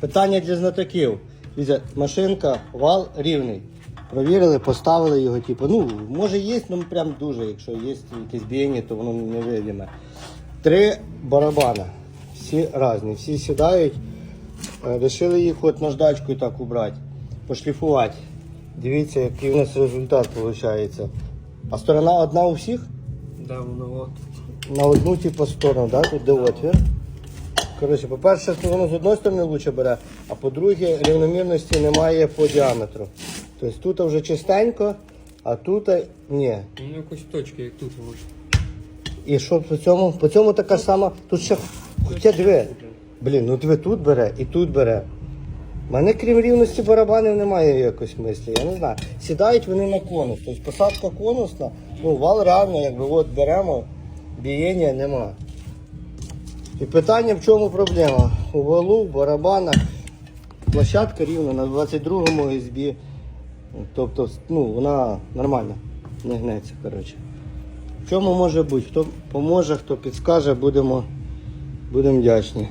Питання для знатоків. Дивіться, машинка, вал рівний. Провірили, поставили його, типу, ну, може є, ну прям дуже, якщо є якесь біяння, то воно невидиме. Три барабана. Всі різні, всі сідають. Е, Рішили їх от наждачкою так убрати, пошліфувати. Дивіться, який у нас результат виходить. А сторона одна у всіх? Да, воно от. На одну типу сторону, да? тут де отвір. Коротше, по-перше, воно з одної сторони лучше бере, а по-друге, рівномірності немає по діаметру. Тобто тут вже чистенько, а тут ні. Воно якось точки, як тут може. І що по цьому? По цьому така сама. Тут ще хоча диви. Блін, ну диви тут бере і тут бере. У мене крім рівності барабанів немає якось мислі. Я не знаю. Сідають вони на конус. Тобто посадка конусна, ну вал реально, якби от беремо, бієння нема. І питання в чому проблема? У валу, в барабанах, площадка рівна на 22-му USB. Тобто, ну, вона нормальна, не гнеться, коротше. В чому може бути? Хто поможе, хто підскаже, будемо, будемо вдячні.